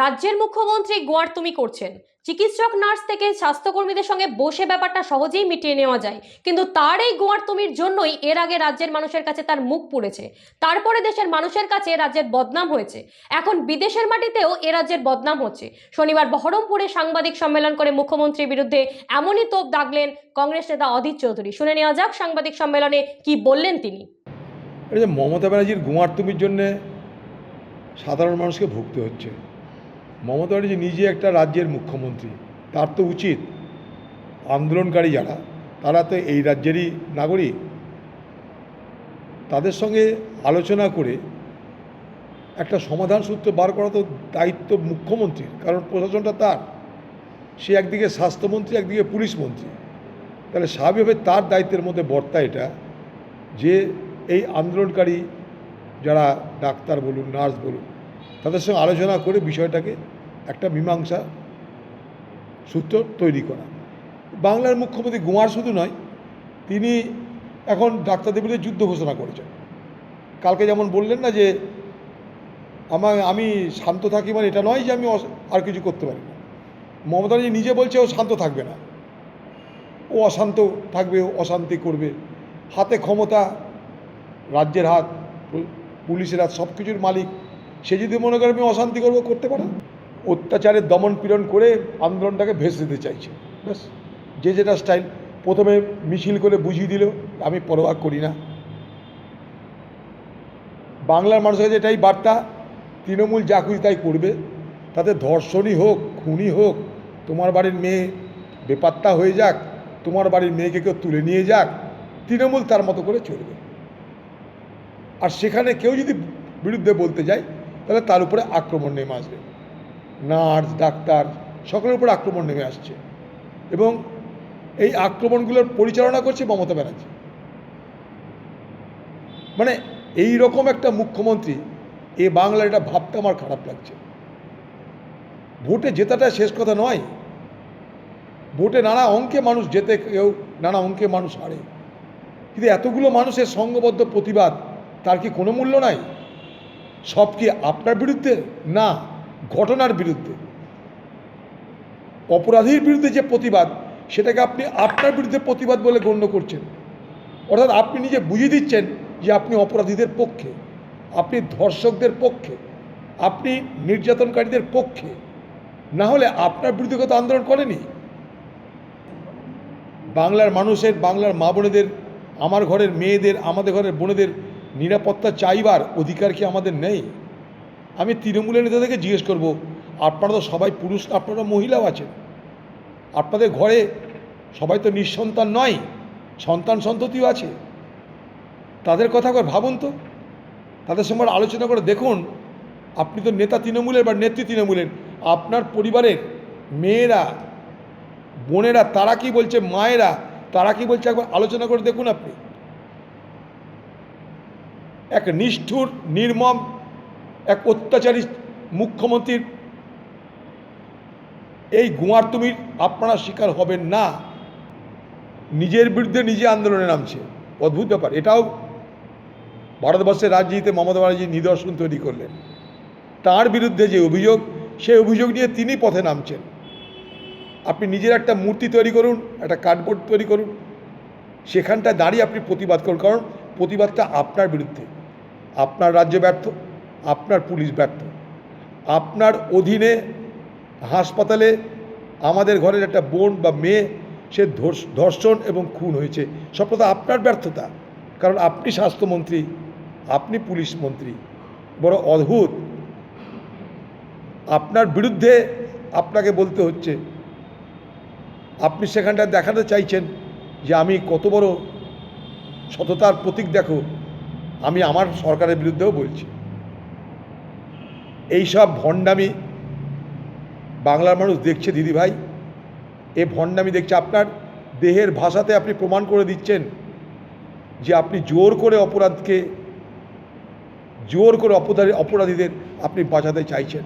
রাজ্যের মুখ্যমন্ত্রী গোয়ার তুমি করছেন। চিকিৎসক, নার্স থেকে স্বাস্থ্যকর্মীদের সঙ্গে বসে ব্যাপারটা সহজেই মিটিয়ে নেওয়া যায়। কিন্তু তার এই গোয়ার তুমির জন্যই এর আগে রাজ্যের মানুষের কাছে তার মুখ পুড়েছে। তারপরে দেশের মানুষের কাছে রাজ্যের বদনাম হয়েছে। এখন বিদেশের মাটিতেও এ রাজ্যের বদনাম হচ্ছে। শনিবার বহরমপুরে সাংবাদিক সম্মেলন করে মুখ্যমন্ত্রীর বিরুদ্ধে এমনই তোপ দাগলেন কংগ্রেস নেতা অধীর চৌধুরী। শুনে নেওয়া যাক সাংবাদিক সম্মেলনে কি বললেন তিনি। মমতা ব্যানার্জির গুমার তুমির জন্যে সাধারণ মানুষকে ভুগতে হচ্ছে। মমতা ব্যানার্জি নিজে একটা রাজ্যের মুখ্যমন্ত্রী, তার তো উচিত। আন্দোলনকারী যারা, তারা তো এই রাজ্যেরই নাগরিক। তাদের সঙ্গে আলোচনা করে একটা সমাধান সূত্র বার করা তো দায়িত্ব মুখ্যমন্ত্রীর, কারণ প্রশাসনটা তার। সে একদিকে স্বাস্থ্যমন্ত্রী, একদিকে পুলিশ মন্ত্রী। তাহলে স্বাভাবিকভাবে তার দায়িত্বের মধ্যে বর্তা এটা যে এই আন্দোলনকারী যারা ডাক্তার বলুন, নার্স বলুন, তাদের সঙ্গে আলোচনা করে বিষয়টাকে একটা মীমাংসা সূত্র তৈরি করা। বাংলার মুখ্যমন্ত্রী গুমার শুধু নয়, তিনি এখন ডাক্তারদের বিরুদ্ধে যুদ্ধ ঘোষণা করেছেন। কালকে যেমন বললেন না যে আমার আমি শান্ত থাকি মানে এটা নয় যে আমি আর কিছু করতে পারি মমতা ব্যানার্জি নিজে বলছে ও শান্ত থাকবে না। ও অশান্ত থাকবে, ও অশান্তি করবে। হাতে ক্ষমতা, রাজ্যের হাত, পুলিশের হাত সব কিছুর মালিক। সে যদি মনে করে আমি অশান্তি করব, করতে পারে? অত্যাচারের দমন পীড়ন করে আন্দোলনটাকে ভেসে দিতে চাইছে। ব্যাস, যে যেটা স্টাইল প্রথমে মিছিল করে বুঝিয়ে দিল, আমি পরোয়া করি না। বাংলার মানুষের কাছে এটাই বার্তা, তৃণমূল যা খুশি তাই করবে। তাতে ধর্ষণই হোক, খুনই হোক, তোমার বাড়ির মেয়ে বেপাত্তা হয়ে যাক, তোমার বাড়ির মেয়েকে কেউ তুলে নিয়ে যাক, তৃণমূল তার মতো করে চলবে। আর সেখানে কেউ যদি বিরুদ্ধে বলতে যায়, তাহলে তার উপরে আক্রমণ নেমে আসবে। নার্স, ডাক্তার, সকলের উপর আক্রমণ নেমে আসছে। এবং এই আক্রমণগুলোর পরিচালনা করছে মমতা ব্যানার্জি। মানে এই রকম একটা মুখ্যমন্ত্রী, এ বাংলার এটা ভাবতে আমার খারাপ লাগছে। ভোটে জেতাটা শেষ কথা নয়। ভোটে নানা অঙ্কে মানুষ জেতে, কেউ নানা অঙ্কে মানুষ হারে। কিন্তু এতগুলো মানুষের সঙ্গবদ্ধ প্রতিবাদ, তার কি কোনো মূল্য নাই? সব কি আপনার বিরুদ্ধে? না। ঘটনার বিরুদ্ধে। অপরাধীর বিরুদ্ধে যে প্রতিবাদ, সেটাকে আপনি আপনার বিরুদ্ধে প্রতিবাদ বলে গণ্য করছেন। অর্থাৎ আপনি নিজে বুঝিয়ে দিচ্ছেন যে আপনি অপরাধীদের পক্ষে, আপনি ধর্ষকদের পক্ষে, আপনি নির্যাতনকারীদের পক্ষে। না হলে আপনার বিরুদ্ধে কত আন্দোলন করেনি? বাংলার মানুষের, বাংলার মা বোনেদের, আমার ঘরের মেয়েদের, আমাদের ঘরের বোনেদের নিরাপত্তা চাইবার অধিকার কি আমাদের নেই? আমি তৃণমূলের নেতাদেরকে জিজ্ঞেস করব, আপনারা তো সবাই পুরুষ, আপনারা মহিলাও আছেন। আপনাদের ঘরে সবাই তো নিঃসন্তান নয়, সন্তান সন্ততিও আছে। তাদের কথা একবার ভাবুন তো। তাদের সঙ্গে আলোচনা করে দেখুন, আপনি তো নেতা তৃণমূলের বা নেত্রী তৃণমূলের, আপনার পরিবারের মেয়েরা, বোনেরা, তারা কি বলছে, মায়েরা, তারা কি বলছে, একবার আলোচনা করে দেখুন আপনি। এক নিষ্ঠুর, নির্মম এক অত্যাচারী মুখ্যমন্ত্রীর এই গুয়ার তুমির আপনারা শিকার হবেন না। নিজের বিরুদ্ধে নিজে আন্দোলনে নামছে। অদ্ভুত ব্যাপার। এটাও ভারতবর্ষের রাজনীতিতে মমতা ব্যানার্জি নিদর্শন তৈরি করলেন। তার বিরুদ্ধে যে অভিযোগ, সেই অভিযোগ নিয়ে তিনি পথে নামছেন। আপনি নিজের একটা মূর্তি তৈরি করুন, একটা কার্ডবোর্ড তৈরি করুন। সেখানটায় দাঁড়িয়ে আপনি প্রতিবাদ করুন। কারণ প্রতিবাদটা আপনার বিরুদ্ধে। আপনার রাজ্য ব্যর্থ। আপনার পুলিশ ব্যর্থ। আপনার অধীনে হাসপাতালে আমাদের ঘরের একটা বোন বা মেয়ে, সে ধর্ষ- ধর্ষণ এবং খুন হয়েছে। সব কথা আপনার ব্যর্থতা। কারণ আপনি স্বাস্থ্যমন্ত্রী, আপনি পুলিশ মন্ত্রী। বড় অদ্ভুত। আপনার বিরুদ্ধে আপনাকে বলতে হচ্ছে। আপনি সেখানটা দেখাতে চাইছেন যে আমি কত বড় সততার প্রতীক দেখো। আমি আমার সরকারের বিরুদ্ধেও বলছি। এই সব ভণ্ডামি বাংলার মানুষ দেখছে, দিদি ভাই। এ ভণ্ডামি দেখছে আপনার দেহের ভাষাতে আপনি প্রমাণ করে দিচ্ছেন যে আপনি জোর করে অপরাধকে, জোর করে অপরাধী অপরাধীদের আপনি বাঁচাতে চাইছেন।